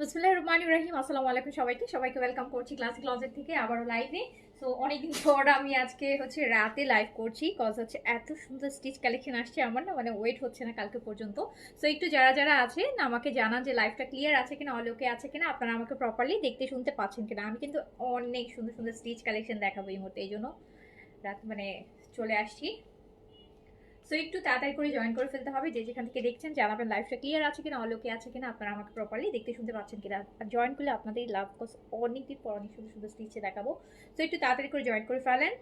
বিসমিল্লাহ রহমান রাহিম আসসালামু আলাইকুম সবাইকে। সবাইকে ওয়েলকাম করছি ক্লাসিক ক্লজেট থেকে আবারও লাইভে সো অনেকদিন পর আমি আজকে হচ্ছে রাতে লাইভ করছি কজ হচ্ছে এত সুন্দর স্টিচ কালেকশন আসছে আমার না মানে ওয়েট হচ্ছে না কালকে পর্যন্ত। সো একটু যারা যারা আছেন, আমাকে জানান যে লাইভটা ক্লিয়ার আছে কিনা অল ওকে আছে কিনা, আপনারা আমাকে প্রপারলি দেখতে শুনতে পাচ্ছেন কিনা। আমি কিন্তু অনেক সুন্দর সুন্দর স্টিচ কালেকশন দেখাবো এই মুহূর্তে, এই জন্য রাত মানে চলে আসছি। সো একটু তাড়াতাড়ি করে জয়েন করে ফেলতে হবে যে যেখান থেকে দেখছেন জানাবেন লাইফটা ক্লিয়ার আছে কিনা অলোকে আছে কিনা, আপনারা আমাকে প্রপারলি দেখতে শুনতে পাচ্ছেন কিনা। আর জয়েন করলে আপনাদের লাভ কস অনেক দিন পর অনেক সুন্দর সুন্দর স্টিচে দেখাবো। সো একটু তাড়াতাড়ি করে জয়েন করে ফেলেন।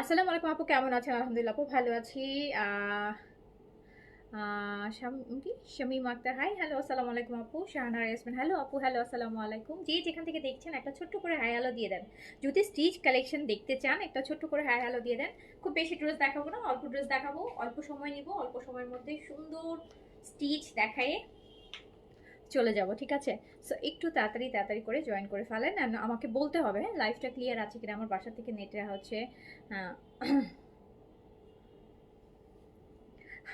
আসসালামু আলাইকুম আপু, কেমন আছেন? আলহামদুলিল্লাহ আপু, ভালো আছি। কি? শামিম আক্তার। হাই হ্যালো আসসালামু আলাইকুম আপু শাহানার ইয়াসমিন। হ্যালো আপু হ্যালো আসসালামু আলাইকুম যে যেখান থেকে দেখছেন, একটা ছোট্ট করে হাই হ্যালো দিয়ে দেন। যদি স্টিচ কালেকশন দেখতে চান, একটা ছোট্ট করে হাই হ্যালো দিয়ে দেন। খুব বেশি ড্রেস দেখাবো না, অল্প ড্রেস দেখাবো। অল্প সময় নিব, অল্প সময়ের মধ্যে সুন্দর স্টিচ দেখায়ে চলে যাব, ঠিক আছে? সো একটু তাড়াতাড়ি তাড়াতাড়ি করে জয়েন করে ফেলেন। আমাকে বলতে হবে হ্যাঁ লাইফটা ক্লিয়ার আছে কিনা? আমার বাসা থেকে নেটে হচ্ছে আহ, আরে,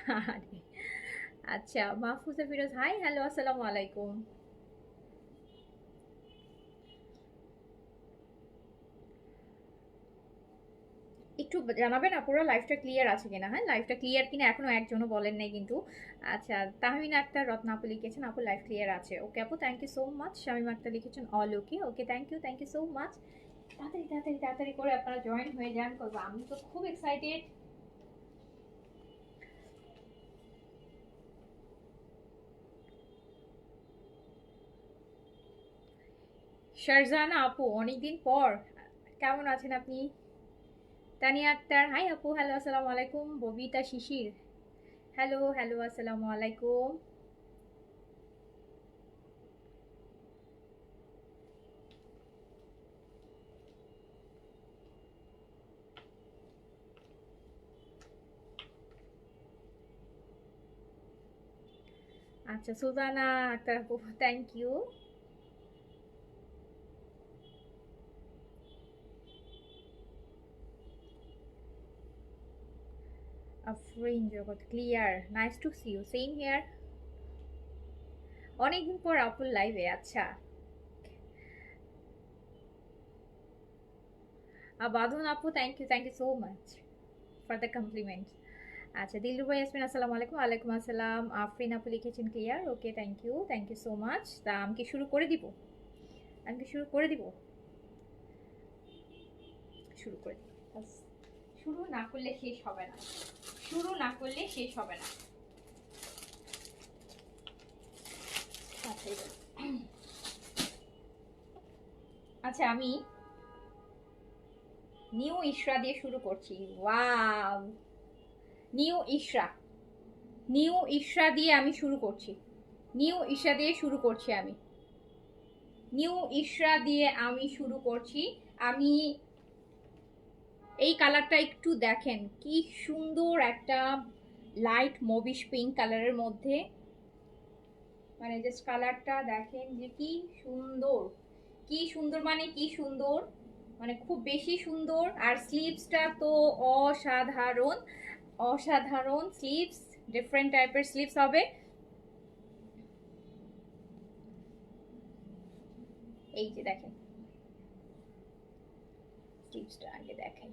আচ্ছা মাহফুজা ফিরোজ হাই হ্যালো আসসালামু আলাইকুম। একটু জানাবেন আপুরা লাইফটা ক্লিয়ার আছে কিনা? হ্যাঁ লাইফটা ক্লিয়ার কিনা? এখনও একজনও বলেন নাই কিন্তু। আচ্ছা তাহমিন আক্তার, রত্না আপু লিখেছেন, আপু লাইফ ক্লিয়ার আছে। ওকে আপু thank you so much Shamim Akter লিখেছেন all okay okay thank you thank you so much তাড়াতাড়ি তাড়াতাড়ি তাড়াতাড়ি করে আপনারা জয়েন হয়ে যান, করব। আমি তো খুব এক্সাইটেড শারজানা আপু, অনেকদিন পর। কেমন আছেন আপনি? তানিয়া আক্তার, হাই আপু, হ্যালো, আসসালামু আলাইকুম। ববিতা শিশির, হ্যালো হ্যালো, আসসালামু আলাইকুম। আচ্ছা সুলতানা আক্তার আপু থ্যাংক ইউ আফরিন জগৎ clear nice to see you same here অনেকদিন পর আপুর লাইভে আচ্ছা। আর বাঁধন আপু thank you thank you so much for the compliment আচ্ছা দিলরুবাই ইয়াসমিন, আসসালামু আলাইকুম। ওয়ালাইকুম আসসালাম। আফরিন আপু লিখেছেন clear okay thank you thank you so much তা, আমি কি শুরু করে দিব? আমি কি শুরু করে দিব? শুরু করে দিব। শুরু না করলে শেষ হবে না। শুরু না করলে শেষ হবে না। আচ্ছা, আমি নিউ ইশরা দিয়ে শুরু করছি। Wow! New Ishra. New Ishra দিয়ে আমি শুরু করছি। নিউ ইশরা দিয়ে শুরু করছি আমি। নিউ ইশরা দিয়ে আমি শুরু করছি। আমি এই কালারটা একটু দেখেন, কি সুন্দর একটা লাইট মবিশ পিঙ্ক কালারের মধ্যে। মানে জাস্ট কালারটা দেখেন যে কি সুন্দর কি সুন্দর মানে কি সুন্দর? মানে খুব বেশি সুন্দর, আর স্লিভসটা তো অসাধারণ অসাধারণ স্লিভস ডিফারেন্ট টাইপের স্লিভস হবে। এই যে দেখেন স্লিভসটা আগে দেখাই।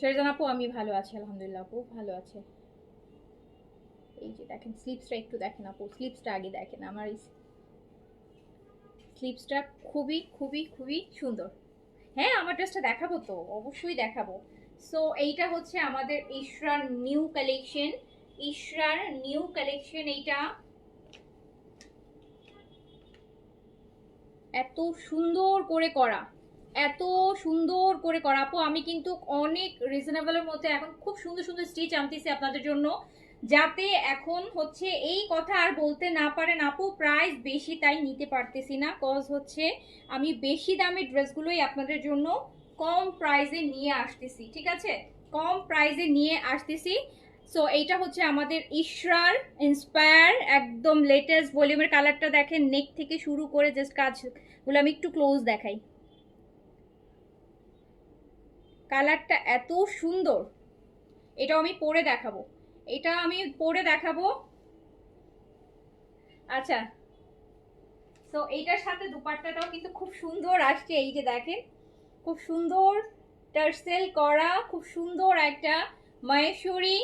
শেরজান আপু, আমি ভালো আছি, আলহামদুলিল্লাহ আপু, ভালো আছে। এই যে দেখেন স্লিপসটা একটু দেখেন আপু স্লিপসটা আগে দেখেন, আমার স্লিপসটা খুবই খুবই খুবই সুন্দর। হ্যাঁ আমার ড্রেসটা দেখাবো তো, অবশ্যই দেখাবো। সো এইটা হচ্ছে আমাদের ইশরার নিউ কালেকশন ইশরার নিউ কালেকশন এইটা। এত সুন্দর করে করা। এত সুন্দর করে করা। আপু, আমি কিন্তু অনেক রিজনেবলের মধ্যে এখন খুব সুন্দর সুন্দর স্টিচ আনতেছি আপনাদের জন্য। যাতে এখন হচ্ছে এই কথা আর বলতে না পারেন, আপু প্রাইস বেশি তাই নিতে পারতেছি না। কজ হচ্ছে আমি বেশি দামি ড্রেসগুলোই আপনাদের জন্য কম প্রাইসে নিয়ে আসতেছি, ঠিক আছে? কম প্রাইসে নিয়ে আসতেছি। সো এইটা হচ্ছে আমাদের ইশরার ইন্সপায়ার একদম লেটেস্ট ভলিউমের কালারটা দেখেন নেক থেকে শুরু করে জাস্ট কাজগুলো আমি একটু ক্লোজ দেখাই। কালারটা এত সুন্দর। এটাও আমি পরে দেখাবো। এটা আমি পরে দেখাবো। আচ্ছা। তো এইটার সাথে দুপাট্টাটাও কিন্তু খুব সুন্দর আসছে এই যে দেখেন। খুব সুন্দর টার্সেল করা, খুব সুন্দর একটা মহেশ্বরী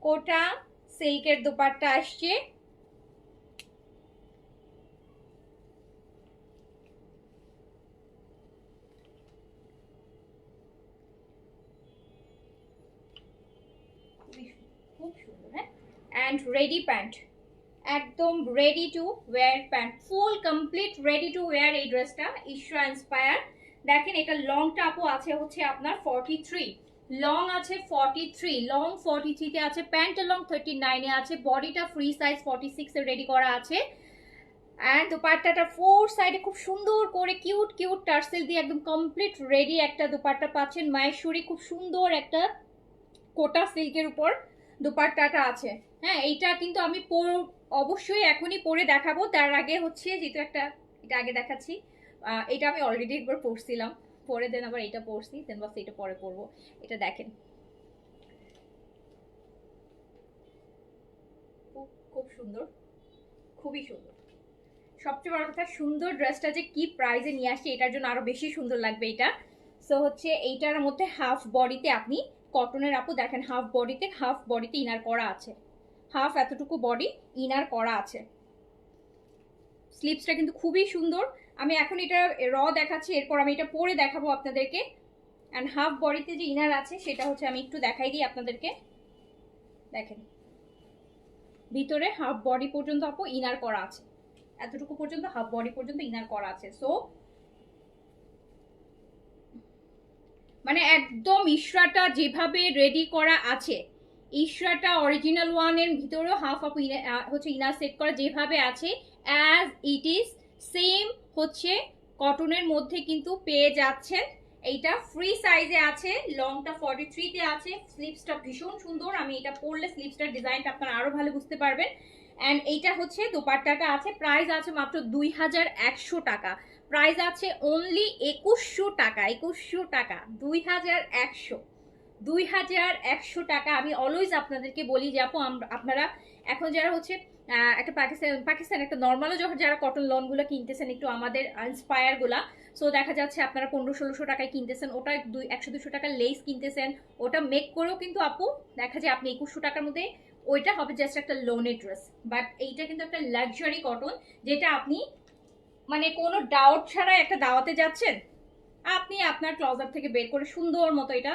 কোটা সিল্কের দুপাট্টা আসছে খুবই সু- খুব সুন্দর হ্যাঁ অ্যান্ড রেডি প্যান্ট একদম ready to wear pant full complete ready to wear এই ড্রেসটা ইশরা ইন্সপায়ার দেখেন, এটা লংটা আপু আছে হচ্ছে আপনার ফর্টি থ্রি লং আছে ফর্টি থ্রি লং ফর্টি থ্রিতে আছে প্যান্টের লং থার্টি নাইনে আছে বডিটা ফ্রি সাইজ ফর্টি সিক্সে রেডি করা আছে. অ্যান্ড দুপাট্টাটা ফোর সাইডে খুব সুন্দর করে কিউট কিউট টার্সেল দিয়ে একদম কমপ্লিট রেডি একটা দুপাট্টা পাচ্ছেন। মায়েশ্বরী খুব সুন্দর একটা কোটা সিল্কের উপর দুপাট্টাটা আছে। হ্যাঁ এইটা কিন্তু আমি অবশ্যই এখনই পরে দেখাবো। তার আগে হচ্ছে যেহেতু একটা, এটা আগে দেখাচ্ছি এটা আমি অলরেডি একবার পরছিলাম পরে দেন আবার এটা পরছি দেন বাস এটা পরে পরবো এটা দেখেন। খুব সুন্দর। খুবই সুন্দর। সবচেয়ে বড় কথা, সুন্দর ড্রেসটা যে কি প্রাইজে নিয়ে আসছে, এটার জন্য আরও বেশি সুন্দর লাগবে এটা। সো হচ্ছে এইটার মধ্যে হাফ বডিতে আপনি কটনের আপু দেখেন হাফ বডিতে হাফ বডিতে ইনার করা আছে। হাফ এতটুকু বডি ইনার করা আছে। স্লিপসটা কিন্তু খুবই সুন্দর। আমি এখন এটা র দেখাচ্ছি, এরপর আমি এটা পরে দেখাবো আপনাদেরকে। অ্যান্ড হাফ বডিতে যে ইনার আছে, সেটা হচ্ছে আমি একটু দেখাই দিই আপনাদেরকে। দেখেন। ভিতরে হাফ বডি পর্যন্ত আপু ইনার করা আছে। এতটুকু পর্যন্ত হাফ বডি পর্যন্ত ইনার করা আছে। সো মানে একদম ইশরাটা যেভাবে রেডি করা আছে ইশরাটা অরিজিনাল ওয়ানের ভিতরেও হাফ আপ হচ্ছে ইনার সেট করা যেভাবে আছে অ্যাজ ইট ইজ সেম হচ্ছে কটনের মধ্যে কিন্তু পেয়ে যাচ্ছেন। এইটা ফ্রি সাইজে আছে লংটা ফর্টি থ্রিতে আছে স্লিপসটা ভীষণ সুন্দর। আমি এটা পরলে স্লিপসটার ডিজাইনটা আপনারা আরও ভালো বুঝতে পারবেন। অ্যান্ড এইটা হচ্ছে দোপাট্টাটা আছে প্রাইস আছে মাত্র দুই হাজার একশো টাকা। প্রাইস আছে অনলি একুশশো টাকা একুশশো টাকা, দুই হাজার একশো। দুই হাজার একশো টাকা আমি অলওয়েজ আপনাদেরকে বলি যে আপু আপনারা এখন যারা হচ্ছে একটা পাকিস্তান পাকিস্তান একটা নর্মালও যখন যারা কটন লনগুলো কিনতেছেন, একটু আমাদের ইন্সপায়ারগুলা সো দেখা যাচ্ছে আপনারা পনেরো ষোলোশো টাকায় কিনতেছেন, ওটা দুই, একশো দুশো টাকার লেস কিনতেছেন, ওটা মেক করেও কিন্তু আপু, দেখা যায় আপনি একুশশো টাকার মধ্যে ওইটা হবে জাস্ট একটা লোনের ড্রেস বাট এইটা কিন্তু একটা লাক্সারি কটন যেটা আপনি মানে কোনো ডাউট ছাড়া একটা দাওয়াতে যাচ্ছেন, আপনি আপনার ক্লজার থেকে বের করে সুন্দর মতো এটা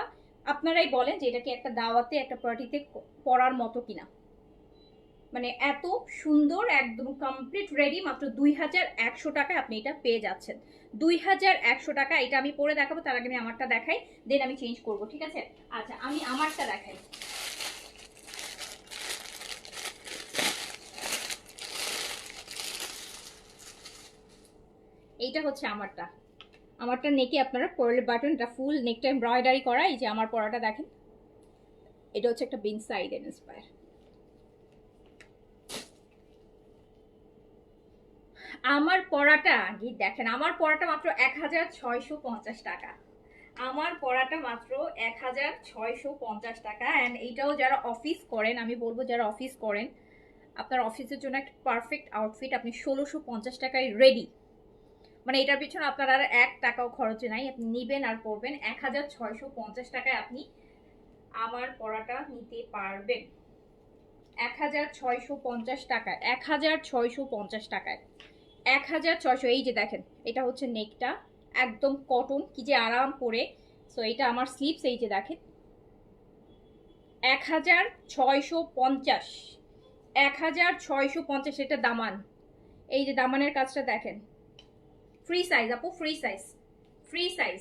আপনারাই বলেন যে এটা কি একটা দাওয়াতে, একটা পার্টিতে পরার মতো কিনা। মানে এত সুন্দর, একদম কমপ্লিট রেডি মাত্র দুই হাজার একশো টাকায় আপনি এটা পেয়ে যাচ্ছেন। দুই হাজার একশো টাকা, এটা আমি পরে দেখাবো, তার আগে আমি আমারটা দেখাই দেন আমি চেঞ্জ করব, ঠিক আছে? আচ্ছা আমি আমারটা দেখাই। এইটা হচ্ছে আমারটা। আমারটা নেকে আপনারা পরলে বাটনটা ফুল নেকটা এমব্রয়ডারি করা, এই যে আমার পরাটা দেখেন। এটা হচ্ছে একটা বিন সাইড ইন্সপায়ার আমার পড়াটা কি দেখেন, আমার পড়াটা মাত্র এক হাজার ছয়শো পঞ্চাশ টাকা। আমার পড়াটা মাত্র এক হাজার ছয়শো পঞ্চাশ টাকা অ্যান্ড এইটাও যারা অফিস করেন, আমি বলব যারা অফিস করেন, আপনার অফিসের জন্য একটা পারফেক্ট আউটফিট আপনি ষোলোশো পঞ্চাশ টাকায় রেডি মানে এটার পিছনে আপনার আর এক টাকাও খরচে নাই, আপনি নিবেন আর পড়বেন এক হাজার ছয়শো পঞ্চাশ টাকায় আপনি আমার পড়াটা নিতে পারবেন। এক হাজার ছয়শো পঞ্চাশ টাকায়, এক হাজার ছয়শো পঞ্চাশ টাকায়। এক হাজার ছয়শো, এই যে দেখেন, এটা হচ্ছে নেকটা, একদম কটন, কি যে আরাম করে। সো এটা আমার স্লিপস এই যে দেখেন। এক হাজার ছয়শো পঞ্চাশ, এক হাজার ছয়শো পঞ্চাশ, এটা দামান। এই যে দামানের কাজটা দেখেন ফ্রি সাইজ আপু ফ্রি সাইজ ফ্রি সাইজ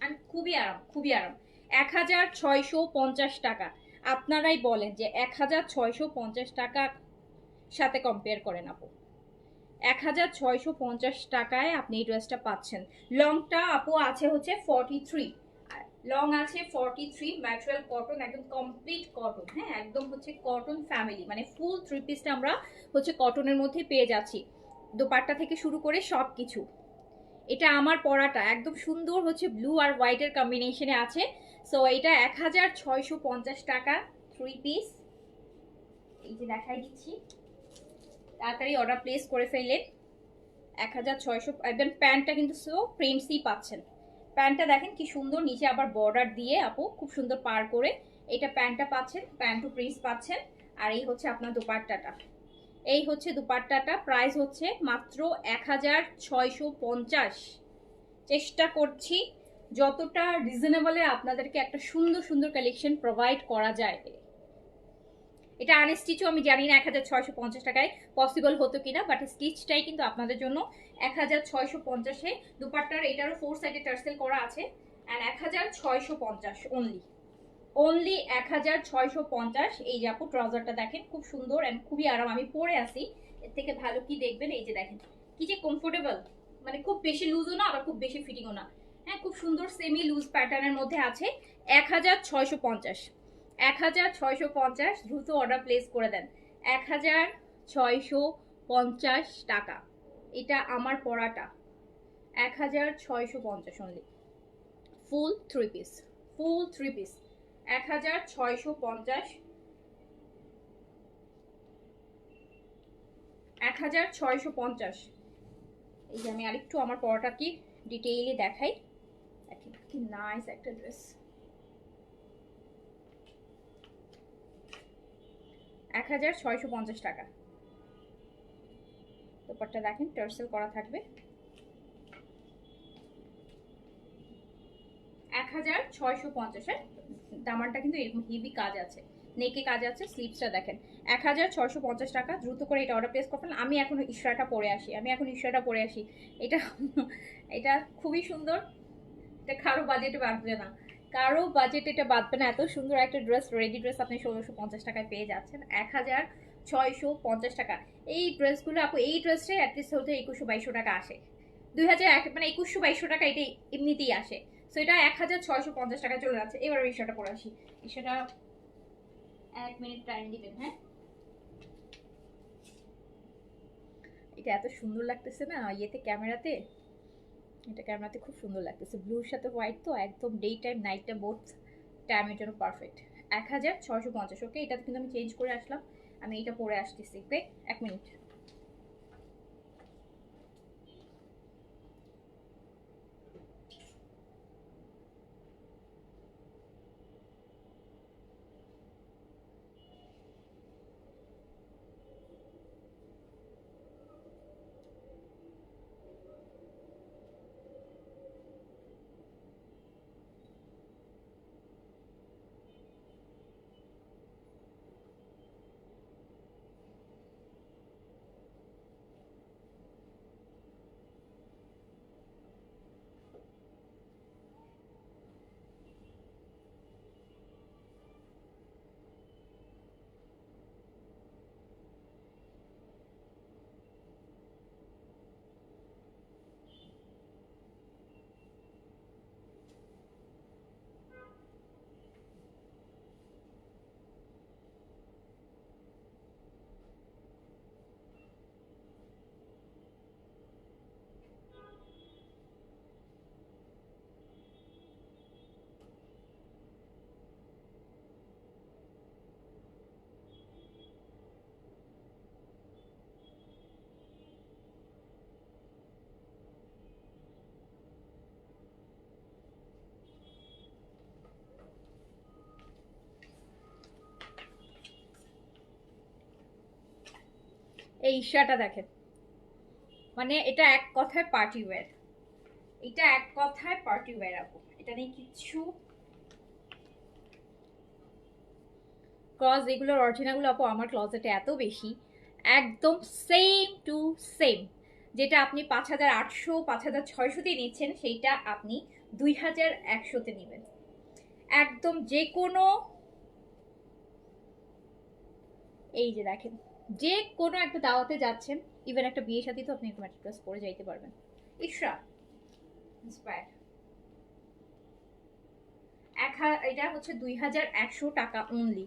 আর খুবই আরাম খুবই আরাম। এক হাজার ছয়শো পঞ্চাশ টাকা। আপনারাই বলেন যে এক হাজার ছয়শো পঞ্চাশ টাকা সাথে কম্পেয়ার করেন আপু। এক হাজার ছয়শো পঞ্চাশ টাকায় আপনি এই ড্রেসটা পাচ্ছেন। লংটা আপু আছে হচ্ছে ফর্টি থ্রি লং আছে ফর্টি থ্রি ম্যাটেরিয়াল কটন একদম কমপ্লিট কটন হ্যাঁ? একদম হচ্ছে কটন ফ্যামিলি মানে ফুল থ্রি পিসটা আমরা হচ্ছে কটনের মধ্যে পেয়ে যাচ্ছি। দোপাট্টা থেকে শুরু করে সব কিছু এটা আমার পরাটা, একদম সুন্দর হচ্ছে ব্লু আর হোয়াইটের কম্বিনেশনে আছে। সো এটা এক হাজার ছয়শো পঞ্চাশ টাকা থ্রি পিস এই যে দেখাই দিচ্ছি। তাড়াতাড়ি অর্ডার প্লেস করে ফেললেন। এক হাজার ছয়শো একদম প্যান্টটা কিন্তু সো প্রিন্টসই পাচ্ছেন। প্যান্টটা দেখেন কি সুন্দর, নিচে আবার বর্ডার দিয়ে আপু, খুব সুন্দর পার করে। এটা প্যান্টটা পাচ্ছেন, প্যান্ট টু প্রিন্টস পাচ্ছেন। আর এই হচ্ছে আপনার দুপাট্টাটা। এই হচ্ছে দুপাট্টাটা। প্রাইস হচ্ছে মাত্র এক হাজার ছয়শো পঞ্চাশ। চেষ্টা করছি যতটা রিজনেবলে আপনাদেরকে একটা সুন্দর সুন্দর কালেকশন প্রোভাইড করা যায়। এটা আনস্টিচও আমি জানি না এক হাজার ছয়শো পঞ্চাশ টাকায় পসিবল হতো কিনা বাট স্টিচটাই কিন্তু আপনাদের জন্য এক হাজার ছয়শো পঞ্চাশে। দুপাট্টার এটারও ফোর সাইডে টার্সেল করা আছে অ্যান্ড এক হাজার ছয়শো পঞ্চাশ অনলি অনলি এক হাজার ছয়শো পঞ্চাশ। এই যে আপু ট্রাউজারটা দেখেন, খুব সুন্দর অ্যান্ড খুবই আরাম। আমি পরে আসি, এর থেকে ভালো কি দেখবেন? এই যে দেখেন, কি যে কমফোর্টেবল মানে খুব বেশি লুজও না, আবার খুব বেশি ফিটিংও না। হ্যাঁ খুব সুন্দর সেমি লুজ প্যাটার্নের মধ্যে আছে এক হাজার ছয়শো পঞ্চাশ। এক হাজার ছয়শো পঞ্চাশ, দ্রুত অর্ডার প্লেস করে দেন। এক হাজার ছয়শো পঞ্চাশ টাকা। এটা আমার পড়াটা এক হাজার ছয়শো পঞ্চাশ only full three piece full three piece এক হাজার ছয়শো পঞ্চাশ। এক হাজার ছয়শো পঞ্চাশ। এই যে আমি আরেকটু আমার পড়াটা কি ডিটেইলে দেখাই। কি নাইস একটা ড্রেস এক হাজার ছয়শো পঞ্চাশ টাকা। দোপারটা দেখেন টার্সেল করা থাকবে। হাজার ছয়শো পঞ্চাশের দামানটা কিন্তু এরকম হেভি কাজ আছে। নেকে কাজ আছে স্লিপসটা দেখেন। এক হাজার ছয়শো পঞ্চাশ টাকা, দ্রুত করে এটা অর্ডার প্লেস করবেন। আমি এখন ইশরাটা পরে আসি, আমি এখন ইশরাটা পরে আসি। এটা এটা খুবই সুন্দর। এটা কারও বাজেটে বাঁধবে না। কারও বাজেট এটা বাঁধবে না। এত সুন্দর একটা ড্রেস রেডি ড্রেস আপনি ষোলোশো পঞ্চাশ টাকায় পেয়ে যাচ্ছেন। এক হাজার ছয়শো পঞ্চাশ টাকা। এই ড্রেসগুলো আপু, এই ড্রেসটাই অ্যাটলিস্ট হতে একুশশো বাইশশো টাকা আসে। দুই হাজার এক মানে একুশশো বাইশশো টাকা এটা এমনিতেই আসে। সো এটা এক হাজার ছয়শো পঞ্চাশ টাকায় চলে যাচ্ছে। এবার বিষয়টা পরে আসি। বিষয়টা এক মিনিট টাইম দিবেন হ্যাঁ? এটা এত সুন্দর লাগতেছে না, ইয়েতে, ক্যামেরাতে? এটা ক্যামেরাতে খুব সুন্দর লাগতেছে। ব্লুর সাথে হোয়াইট তো একদম day time night time both টাইমের জন্য পারফেক্ট এক হাজার ছয়শো পঞ্চাশ ওকে এটা কিন্তু আমি চেঞ্জ করে আসলাম। আমি এইটা পরে আসতেছি ওকে এক মিনিট। এই ইশাটা দেখেন। মানে এটা এক কথায় পার্টি ওয়্যার এটা এক কথায় পার্টি ওয়্যার আপু। এটা নিয়ে কিচ্ছু ক্রস এগুলোর অরিজিনালগুলো আপু আমার ক্লজেটে এত বেশি। একদম সেম টু সেম যেটা আপনি পাঁচ হাজার আটশো, পাঁচ হাজার ছয়শোতে নিচ্ছেন, সেইটা আপনি দুই হাজার একশোতে নেবেন। একদম যে কোনো এই যে দেখেন। যে কোনো একটা দাওয়াতে যাচ্ছেন ইভেন একটা বিয়ে সাথে তো আপনি এরকম একটা ড্রেস পরে যাইতে পারবেন। ইশরা ইন্সপায়ার এক এটা হচ্ছে দুই হাজার একশো টাকা অনলি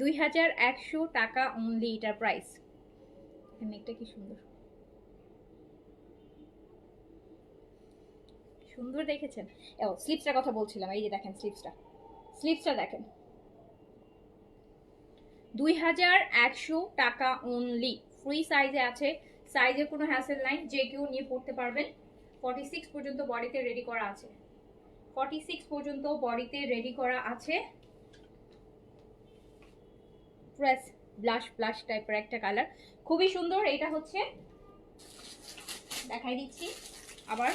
দুই হাজার একশো টাকা অনলি এটার প্রাইস নেকটা কি সুন্দর? সুন্দর দেখেছেন? ও স্লিপসটার কথা বলছিলাম, এই যে দেখেন স্লিপসটা স্লিপসটা দেখেন। দুই হাজার একশো টাকা অনলি ফ্রি সাইজে আছে। সাইজে কোনো হ্যাসেল নাই। যে কেউ নিয়ে পড়তে পারবেন। ফর্টি সিক্স পর্যন্ত বডিতে রেডি করা আছে। ফর্টি সিক্স পর্যন্ত বডিতে রেডি করা আছে। প্রেস ব্লাশ ব্লাশ টাইপের একটা কালার খুবই সুন্দর। এটা হচ্ছে, দেখাই দিচ্ছি। আবার।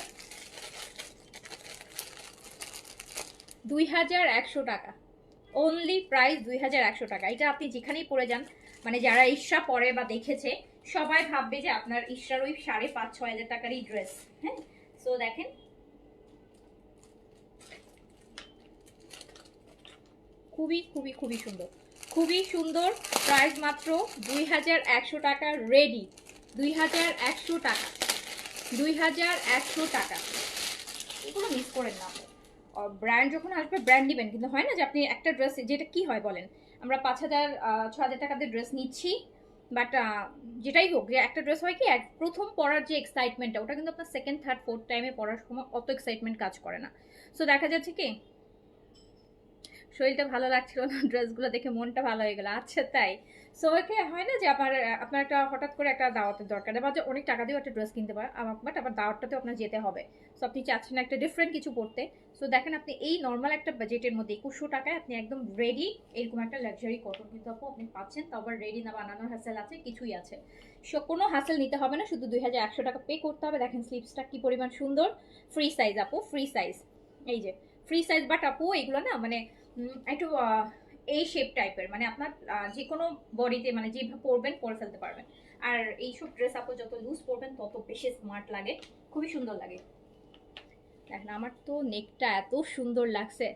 দুই হাজার একশো টাকা। অনলি প্রাইস দুই হাজার একশো টাকা। এটা আপনি যেখানেই পরে যান মানে যারা ইশরা পরে বা দেখেছে, সবাই ভাববে যে আপনার ইশরার ওই সাড়ে পাঁচ ছ হাজার টাকারই ড্রেস হ্যাঁ? সো দেখেন। খুবই খুবই খুবই সুন্দর। খুবই সুন্দর প্রাইস মাত্র দুই হাজার একশো টাকা রেডি দুই হাজার একশো টাকা। দুই হাজার একশো টাকা। এগুলো মিস করেন না ব্র্যান্ড যখন আসবে ব্র্যান্ড নেবেন। কিন্তু হয় না যে আপনি একটা ড্রেস যেটা কি হয় বলেন? আমরা পাঁচ হাজার ছ হাজার টাকাতে ড্রেস নিচ্ছি বাট যেটাই হোক, যে একটা ড্রেস হয় কি, এক, প্রথম পরার যে এক্সাইটমেন্টটা ওটা কিন্তু আপনার সেকেন্ড থার্ড ফোর্থ টাইমে পরার সময় অত এক্সাইটমেন্ট কাজ করে না। সো দেখা যাচ্ছে কি, শরীরটা ভালো লাগছিল না ড্রেসগুলো দেখে মনটা ভালো হয়ে গেল। আচ্ছা তাই। সো ওকে হয় না যে আপনার আপনার একটা হঠাৎ করে একটা দাওয়াতের দরকার, বা যে অনেক টাকা দিয়েও একটা ড্রেস কিনতে পারে বাট আবার দাওয়াতটাতেও আপনার যেতে হবে। সো আপনি চাচ্ছেন একটা ডিফারেন্ট কিছু পড়তে সো দেখেন আপনি এই নর্মাল একটা বাজেটের মধ্যে একুশশো টাকায় আপনি একদম রেডি এরকম একটা লাক্সারি কটন কিন্তু আপু আপনি পাচ্ছেন তো আবার রেডি না, বানানোর হাসেল আছে, কিছুই আছে। সো কোনো হাসেল নিতে হবে না, শুধু দুই হাজার একশো টাকা পে করতে হবে। দেখেন স্লিপসটা কি পরিমাণ সুন্দর। ফ্রি সাইজ আপু ফ্রি সাইজ এই যে ফ্রি সাইজ বাট আপু, এগুলো না মানে একটু এই শেপ টাইপের মানে আপনার যে কোনো বডিতে মানে যেভাবে পরবেন, পরে ফেলতে পারবেন। আর এইসব ড্রেস আপু যত লুজ পরবেন, তত বেশি স্মার্ট লাগে, খুবই সুন্দর লাগে। দেখেন, আমার তো নেকটা এত সুন্দর লাগছে।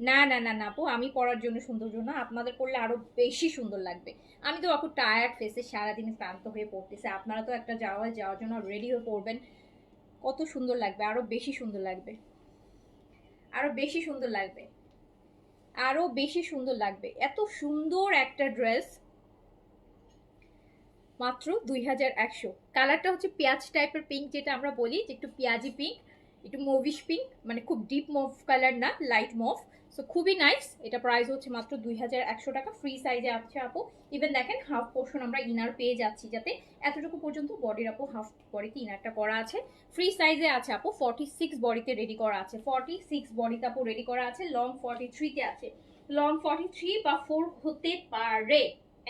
না না না না আপু, আমি পরার জন্য সুন্দর জন্য, আপনাদের পরলে আরও বেশি সুন্দর লাগবে। আমি তো আপু টায়ার্ড ফেসে সারাদিন ক্লান্ত হয়ে পড়তেছে, আপনারা তো একটা যাওয়ায় যাওয়ার জন্য রেডি হয়ে পড়বেন। কত সুন্দর লাগবে, আরও বেশি সুন্দর লাগবে। আরও বেশি সুন্দর লাগবে। আরও বেশি সুন্দর লাগবে। এত সুন্দর একটা ড্রেস মাত্র দুই হাজার একশো। কালারটা হচ্ছে পেঁয়াজ টাইপের পিঙ্ক যেটা আমরা বলি, যে একটু পেঁয়াজি পিঙ্ক একটু মুভিশ পিঙ্ক মানে খুব ডিপ মভ কালার না লাইট মুভ সো খুবই নাইস এটা প্রাইস হচ্ছে মাত্র দুই হাজার একশো টাকা। ফ্রি সাইজে আছে আপু। ইভেন দেখেন হাফ পোর্শন আমরা ইনার পেয়ে যাচ্ছি যাতে এতটুকু পর্যন্ত বডির আপু হাফ বডিতে ইনারটা করা আছে। ফ্রি সাইজে আছে আপু ফর্টি সিক্স বডিতে রেডি করা আছে। ফর্টি সিক্স বডিতে আপু রেডি করা আছে লং ফর্টি থ্রিতে আছে। লং ফর্টি থ্রি বা ফোর হতে পারে।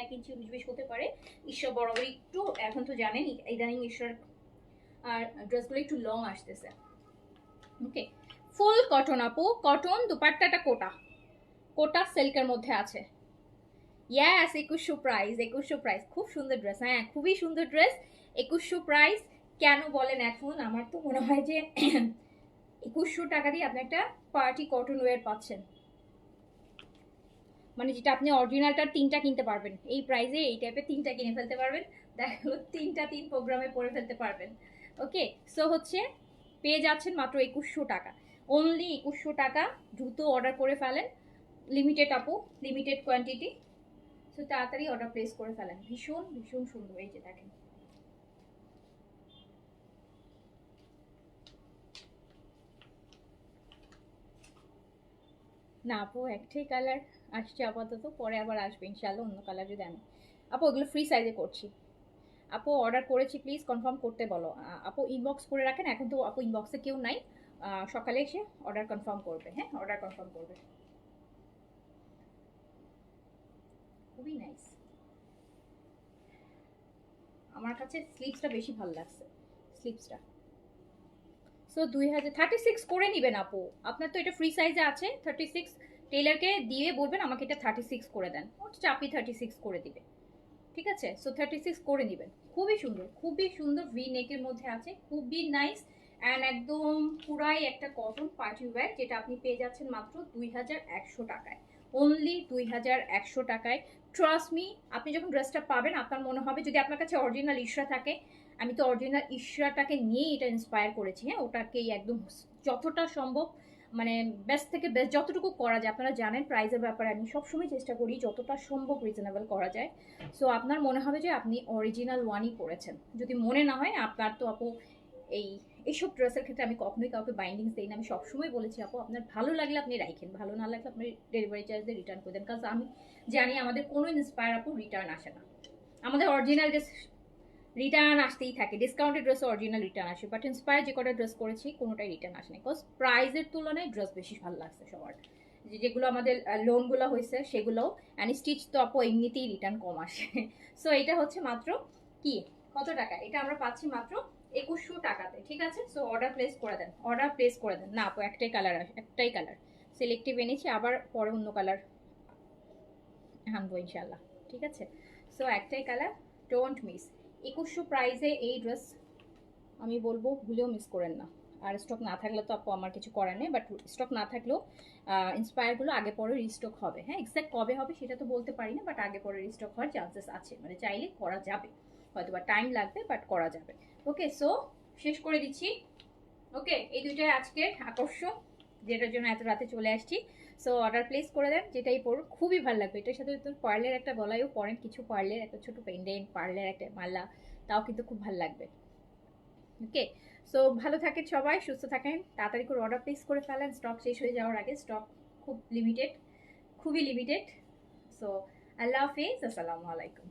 এক ইঞ্চি উনিশ বিশ হতে পারে। ঈশ্বর বরাবর একটু, এখন তো জানেন ইদানিং ঈশ্বর আর ড্রেসগুলো একটু লং আসতেছে। ওকে ফুল কটন আপু, কটন দুপাট্টাটা কোটা। কোটা সিল্কের মধ্যে আছে। ইয়াস একুশশো প্রাইস একুশশো প্রাইস খুব সুন্দর ড্রেস হ্যাঁ খুবই সুন্দর ড্রেস একুশশো প্রাইস কেন বলেন এখন? আমার তো মনে হয় যে একুশশো টাকা দিয়ে আপনি একটা পার্টি কটন ওয়্যার পাচ্ছেন। মানে যেটা আপনি অরিজিনালটা তিনটা কিনতে পারবেন। এই প্রাইসে এই টাইপের তিনটা কিনে ফেলতে পারবেন। দেখা, তিনটা তিন প্রোগ্রামে পরে ফেলতে পারবেন। ওকে সো হচ্ছে, পেয়ে যাচ্ছেন মাত্র একুশশো টাকা। অনলি একুশশো টাকা দ্রুত অর্ডার করে ফেলেন। লিমিটেড আপু লিমিটেড কোয়ান্টিটি সো তাড়াতাড়ি অর্ডার প্লেস করে ফেলেন। ভীষণ ভীষণ সুন্দর এই যে দেখেন। না আপু, একটাই কালার আসছে আপাতত, পরে আবার আসবে ইনশাল্লাহ অন্য কালার যদি আমি। আপু, ওগুলো ফ্রি সাইজে করছি। আপু অর্ডার করেছি প্লিজ কনফার্ম করতে বলো। আপু ইনবক্স করে রাখেন, এখন তো আপু ইনবক্সে কেউ নাই। সকালে এসে অর্ডার কনফার্ম করবে হ্যাঁ? অর্ডার কনফার্ম করবে। খুবই নাইস আমার কাছে স্লিপসটা বেশি ভালো লাগছে স্লিপসটা সো দুই হাজার থার্টি সিক্স করে নেবেন আপু। আপনার তো এটা ফ্রি সাইজে আছে থার্টি সিক্স টেলারকে দিয়ে বলবেন, আমাকে এটা থার্টি সিক্স করে দেন। ও চাপি থার্টি সিক্স করে দিবে। ঠিক আছে? সো থার্টি সিক্স করে নেবেন। খুবই সুন্দর খুবই সুন্দর ভি নেকের মধ্যে আছে, খুবই নাইস অ্যান্ড একদম পুরাই একটা কটন পার্টি ওয়্যার যেটা আপনি পেয়ে যাচ্ছেন মাত্র দুই হাজার একশো টাকায়। অনলি দুই হাজার একশো টাকায়। ট্রাস্ট মি আপনি যখন ড্রেসটা পাবেন, আপনার মনে হবে যদি আপনার কাছে অরিজিনাল ইশরা থাকে, আমি তো অরিজিনাল ইশরাটাকে নিয়েই এটা ইন্সপায়ার করেছি হ্যাঁ? ওটাকেই একদম যতটা সম্ভব মানে বেস্ট থেকে বেস্ট যতটুকু করা যায়, আপনারা জানেন প্রাইজের ব্যাপারে, আমি সবসময় চেষ্টা করি যতটা সম্ভব রিজনেবল করা যায়। সো আপনার মনে হবে যে আপনি অরিজিনাল ওয়ানই করেছেন যদি মনে না হয়, আপনার তো আপু এই এইসব ড্রেসের ক্ষেত্রে আমি কখনোই কাউকে বাইন্ডিংস দিই না আমি সবসময় বলেছি, আপু, আপনার ভালো লাগলে আপনি রাখেন ভালো না লাগলে আপনি ডেলিভারি চার্জ দিয়ে রিটার্ন করে দেন। কারণ আমি জানি আমাদের কোনো ইন্সপায়ার আপু রিটার্ন আসে না। আমাদের অরিজিনাল ড্রেস রিটার্ন আসতেই থাকে। ডিসকাউন্টেড ড্রেস অরিজিনাল রিটার্ন আসে। বাট ইন্সপায়ার যে কটা ড্রেস করেছি, কোনোটাই রিটার্ন আসে না বিকজ প্রাইজের তুলনায় ড্রেস বেশি ভালো লাগছে সবার। যেগুলো আমাদের লোনগুলো হয়েছে, সেগুলো অ্যান্ড স্টিচ তো আপু এমনিতেই রিটার্ন কম আসে। সো এটা হচ্ছে মাত্র কি? কত টাকা? এটা আমরা পাচ্ছি মাত্র একুশশো টাকাতে, ঠিক আছে? সো অর্ডার প্লেস করে দেন অর্ডার প্লেস করে দেন। না, আপু, একটাই কালার একটাই কালার সিলেক্টিভ এনেছি, আবার পরে অন্য কালার আনব ইনশাল্লাহ ঠিক আছে? সো একটাই কালার ডোন্ট মিস একুশশো প্রাইজে এই ড্রেস আমি বলব, ভুলেও মিস করেন না। আর স্টক না থাকলে তো আপু আমার কিছু করার নেই বাট স্টক না থাকলেও ইন্সপায়ারগুলো আগে পরে রিস্টক হবে। হ্যাঁ এক্স্যাক্ট কবে হবে সেটা তো বলতে পারি না বাট আগে পরে রিস্টক হওয়ার চান্সেস আছে। মানে চাইলে করা যাবে। হয়তো বা টাইম লাগবে বাট করা যাবে। ওকে সো শেষ করে দিচ্ছি। ওকে এই দুইটাই আজকের আকর্ষণ, যেটার জন্য এত রাতে চলে আসছি। সো অর্ডার প্লেস করে দেন, যেটাই পড়ুন খুবই ভালো লাগবে। এটার সাথে তো পার্লের একটা গলায়ও পরেন কিছু পার্লের একটা ছোটো পেন্ডেন্ট পার্লের একটা মালা, তাও কিন্তু খুব ভালো লাগবে। ওকে সো ভালো থাকেন সবাই, সুস্থ থাকেন, তাড়াতাড়ি করে অর্ডার প্লেস করে ফেলেন। স্টক শেষ হয়ে যাওয়ার আগে স্টক খুব লিমিটেড খুবই লিমিটেড সো আল্লাহ হাফিজ, আসসালামু আলাইকুম।